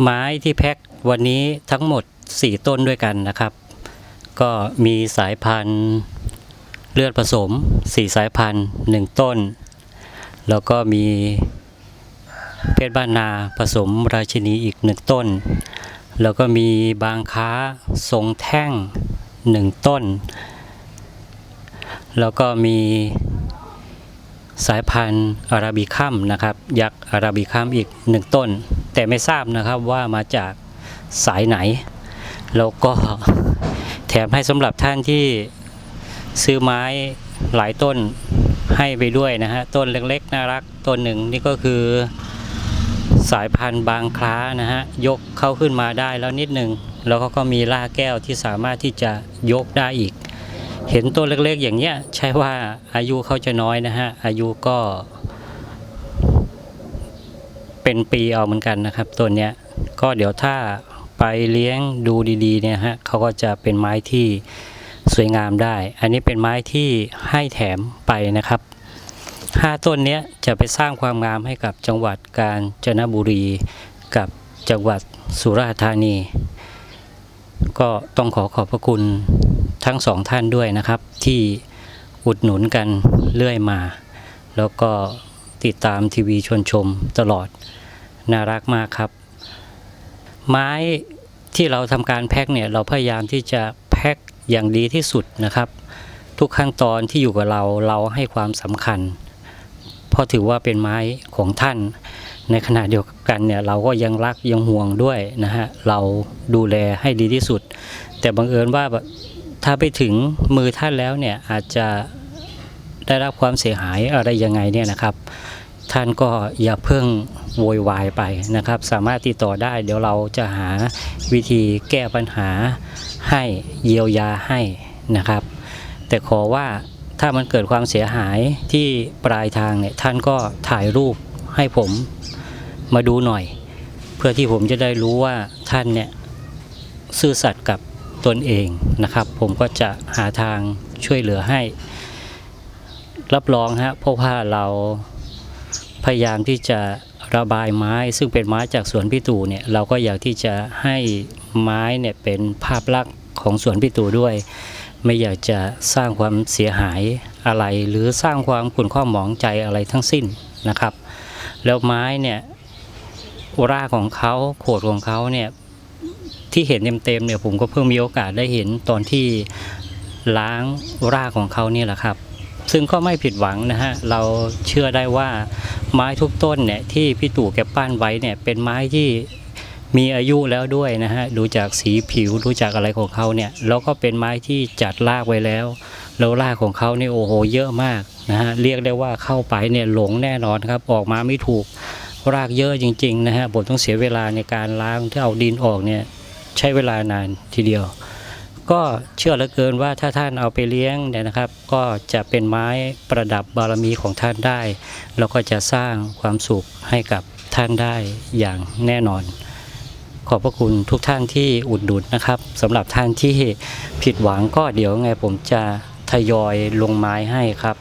ไม้ที่แพ็ควันนี้ทั้งหมด 4 ต้นด้วยกันนะครับ ก็มีสายพันธุ์เลือดผสม 4 สายพันธุ์ 1 ต้น แล้วก็มีเพชรบ้านนาผสมราชินีอีก 1 ต้น แล้วก็มีบางค้าทรงแท่ง 1 ต้น แล้วก็มีสายพันธุ์อาราบิคัมนะครับ ยักษ์อาราบิคัมอีก 1 ต้น แต่ไม่ทราบนะครับว่ามาจากสายไหน แล้วก็แถมให้สำหรับท่านที่ซื้อไม้หลายต้นให้ไปด้วยนะฮะ ต้นเล็กๆน่ารักต้นหนึ่งนี่ก็คือสายพันธุ์บางคล้านะฮะ ยกเข้าขึ้นมาได้แล้วนิดหนึ่งแล้วเขาก็มีล่าแก้วที่สามารถที่จะยกได้อีก เห็นต้นเล็กๆ อย่างเงี้ยใช่ว่าอายุเขาจะน้อยนะฮะ อายุก็ เป็นปีเอาเหมือนกันนะครับต้นเนี้ยก็เดี๋ยวถ้าไปเลี้ยงดูดีๆเนี่ยฮะเขาก็จะเป็นไม้ที่สวยงามได้ อันนี้เป็นไม้ที่ให้แถมไปนะครับห้าต้นเนี้ยจะไปสร้างความงามให้กับจังหวัดกาญจนบุรีกับจังหวัดสุราษฎร์ธานี ก็ต้องขอขอบพระคุณทั้งสองท่านด้วยนะครับ ที่อุดหนุนกันเรื่อยมา แล้วก็ติดตามทีวีชวนชมตลอด น่ารักมากครับ ไม้ที่เราทำการแพ็คเนี่ยเราพยายามที่จะแพ็คอย่างดีที่สุดนะครับ ทุกขั้นตอนที่อยู่กับเราเราให้ความสำคัญ เพราะถือว่าเป็นไม้ของท่าน ในขณะเดียวกันเนี่ยเราก็ยังรักยังห่วงด้วยนะฮะเราดูแลให้ดีที่สุด แต่บังเอิญว่าแบบถ้าไปถึงมือท่านแล้วเนี่ยอาจจะได้รับความเสียหายอะไรยังไงเนี่ยนะครับ ท่านก็อย่าเพิ่งโวยวายไปนะครับ สามารถติดต่อได้ เดี๋ยวเราจะหาวิธีแก้ปัญหาให้เยียวยาให้นะครับ แต่ขอว่าถ้ามันเกิดความเสียหายที่ปลายทางเนี่ยท่านก็ถ่ายรูปให้ผมมาดูหน่อย เพื่อที่ผมจะได้รู้ว่าท่านเนี่ยซื่อสัตย์กับตนเองนะครับ ผมก็จะหาทางช่วยเหลือให้ รับรองฮะเพราะว่าเรา พยายามที่จะระบายไม้ซึ่งเป็นไม้จากสวนพี่ตู่เนี่ยเราก็อยากที่จะให้ไม้เนี่ยเป็นภาพลักษณ์ของสวนพี่ตู่ด้วย ไม่อยากจะสร้างความเสียหายอะไร หรือสร้างความขุ่นข้องหมองใจอะไรทั้งสิ้นนะครับ แล้วไม้เนี่ยรากของเขาโขดของเขาเนี่ยที่เห็นเต็มๆเนี่ยผมก็เพิ่งมีโอกาสได้เห็นตอนที่ล้างรากของเขาเนี่ยแหละครับ ซึ่งก็ไม่ผิดหวังนะฮะเราเชื่อได้ว่าไม้ทุกต้นเนี่ยที่พี่ตู่แกปั้นไว้เนี่ยเป็นไม้ที่มีอายุแล้วด้วยนะฮะดูจากสีผิวดูจากอะไรของเขาเนี่ยแล้วก็เป็นไม้ที่จัดรากไว้แล้วแล้วรากของเขาเนี่ยโอ้โหเยอะมากนะฮะเรียกได้ว่าเข้าไปเนี่ยหลงแน่นอนครับออกมาไม่ถูกรากเยอะจริงๆนะฮะผมต้องเสียเวลาในการล้างที่เอาดินออกเนี่ยใช้เวลานานทีเดียว ก็เชื่อเหลือเกินว่าถ้าท่านเอาไปเลี้ยงเนี่ยนะครับ ก็จะเป็นไม้ประดับบารมีของท่านได้ แล้วก็จะสร้างความสุขให้กับท่านได้อย่างแน่นอน ขอบพระคุณทุกท่านที่อุดหนุนนะครับสำหรับท่านที่ผิดหวังก็เดี๋ยวไงผมจะทยอยลงไม้ให้ครับ